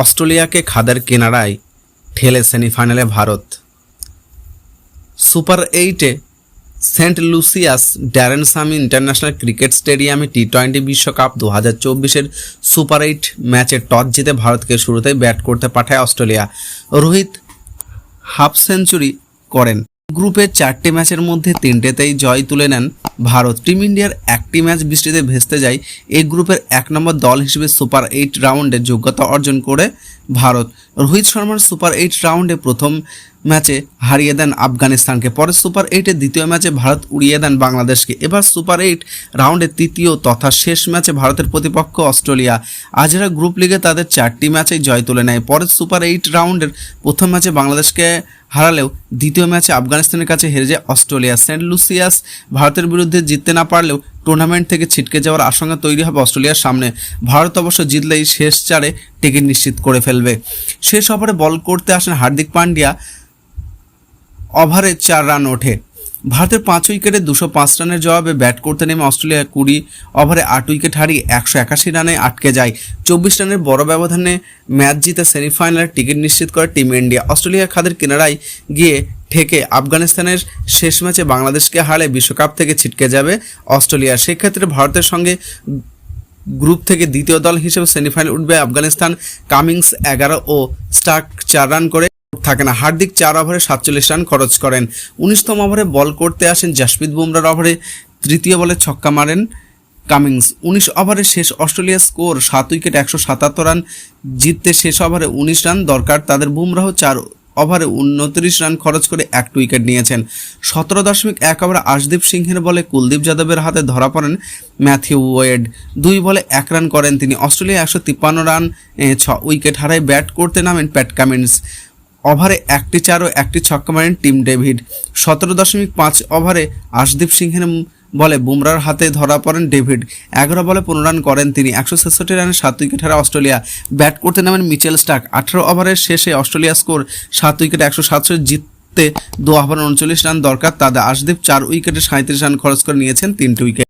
অস্ট্রেলিয়াকে খাদের কিনারায় ঠেলে সেমিফাইনালে ভারত। সুপার এইটে Saint Lucia's Darren Sammy international cricket স্টেডিয়ামে টি টোয়েন্টি বিশ্বকাপ দু হাজার চব্বিশের সুপার এইট ম্যাচে টস জিতে ভারতকে শুরুতেই ব্যাট করতে পাঠায় অস্ট্রেলিয়া। রোহিত হাফ সেঞ্চুরি করেন। গ্রুপের চারটি ম্যাচের মধ্যে তিনটেতেই জয় তুলে নেন ভারত। টিম ইন্ডিয়ার একটি ম্যাচ বৃষ্টিতে ভেস্তে যায়। এই গ্রুপের এক নম্বর দল হিসেবে সুপার এইট রাউন্ডে যোগ্যতা অর্জন করে ভারত। রোহিত শর্মার সুপার এইট রাউন্ডে প্রথম ম্যাচে হারিয়ে দেন আফগানিস্তানকে, পরে সুপার এইটের দ্বিতীয় ম্যাচে ভারত উড়িয়ে দেন বাংলাদেশকে। এবার সুপার এইট রাউন্ডে তৃতীয় তথা শেষ ম্যাচে ভারতের প্রতিপক্ষ অস্ট্রেলিয়া। আজরা গ্রুপ লিগে তাদের চারটি ম্যাচেই জয় তুলে নেয়। পরে সুপার এইট রাউন্ডের প্রথম ম্যাচে বাংলাদেশকে হারালেও দ্বিতীয় ম্যাচে আফগানিস্তানের কাছে হেরে যায় অস্ট্রেলিয়া। সেন্ট লুসিয়াস ভারতের বিরুদ্ধে জিততে না পারলেও টুর্নামেন্ট থেকে ছিটকে যাওয়ার আশঙ্কা তৈরি হবে অস্ট্রেলিয়ার সামনে। ভারত অবশ্য জিতলেই শেষ চারে টিকিট নিশ্চিত করে ফেলবে। শেষ ওভারে বল করতে আসেন হার্দিক পান্ডিয়া। ওভারে চার রান ওঠে। ভারতের পাঁচ উইকেটে দুশো পাঁচ রানের জবাবে ব্যাট করতে নেমে অস্ট্রেলিয়া কুড়ি ওভারে আট উইকেট হারিয়ে একশো একাশি রানে আটকে যায়। চব্বিশ রানের বড় ব্যবধানে ম্যাচ জিতে সেমিফাইনালের টিকিট নিশ্চিত করে টিম ইন্ডিয়া। অস্ট্রেলিয়ার খাদের কিনারায় গিয়ে ঠেকে আফগানিস্তানের শেষ ম্যাচে বাংলাদেশকে হারে বিশ্বকাপ থেকে ছিটকে যাবে অস্ট্রেলিয়া। সেক্ষেত্রে ভারতের সঙ্গে গ্রুপ থেকে দ্বিতীয় দল হিসেবে সেমিফাইনাল উঠবে আফগানিস্তান। কামিংস এগারো ও স্টার্ক চার রান করে থাকে না। হার্দিক চার ওভারে সাতচল্লিশ রান খরচ করেন। উনিশতম ওভারে বল করতে আসেন জাসপ্রীত বুমরার ওভারে তৃতীয় বলে ছক্কা মারেন কামিংস। উনিশ ওভারে শেষ অস্ট্রেলিয়া স্কোর, সাত উইকেট, একশো সাতাত্তর রান। জিততে শেষ ওভারে উনিশ রান দরকার তাদের বুমরাহ চার ওভারে উনত্রিশ রান খরচ করে এক উইকেট নিয়েছেন। সতেরো দশমিক এক ওভারে আশদীপ সিংহের বলে কুলদীপ যাদবের হাতে ধরা পড়েন ম্যাথিউ ওয়েড। দুই বলে এক রান করেন তিনি। অস্ট্রেলিয়া একশো তিপ্পান্ন রান ছ উইকেট হারায় ব্যাট করতে নামেন প্যাট কামিন্স। ওভারে একটি চার ও একটি ছক্কা মারেন টিম ডেভিড। সতেরো দশমিক পাঁচ ওভারে আশদীপ সিংহের বলে বুমরার হাতে ধরা পড়েন ডেভিড। এগারো বলে পনেরো রান করেন তিনি। একশো ছেষট্টি রানে সাত উইকেট হারা অস্ট্রেলিয়া। ব্যাট করতে নামেন মিচেল স্টাক আঠারো ওভারের শেষে অস্ট্রেলিয়া স্কোর সাত উইকেট একশো সাতশো জিততে দু ওভার উনচল্লিশ রান দরকার। তাদের আশদীপ চার উইকেটে সাঁত্রিশ রান খরচ করে নিয়েছেন তিনটি উইকেট।